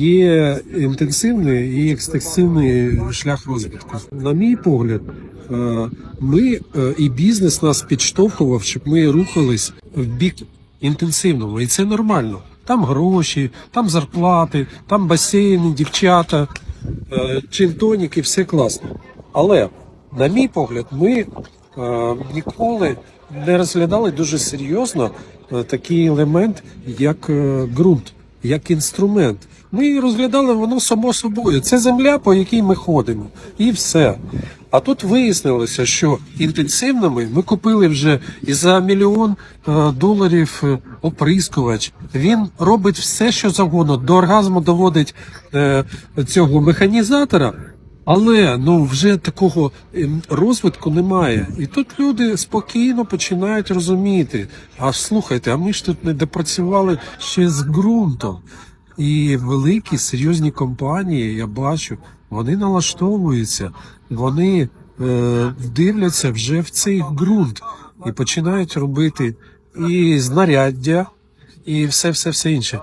Є інтенсивний і екстенсивний шлях розвитку. На мій погляд, е, ми е, і бізнес нас підштовхував, щоб ми рухались в бік інтенсивного, і це нормально. Там гроші, там зарплати, там басейни, дівчата, е, джин-тоніки, все класно. Але, на мій погляд, ми ніколи не розглядали дуже серйозно такий елемент, як ґрунт, як інструмент. Ми розглядали воно само собою. Це земля, по якій ми ходимо, і все. А тут вияснилося, що інтенсивними ми купили вже і за мільйон е, доларів е, оприскувач. Він робить все, що завгодно. До оргазму доводить е, цього механізатора. Але ну вже такого ем, розвитку немає. І тут люди спокійно починають розуміти. А слухайте, а ми ж тут не допрацювали ще з ґрунтом. І великі серйозні компанії, я бачу, вони налаштовуються, вони е, дивляться вже в цей ґрунт і починають робити і знаряддя, і все, все, все інше.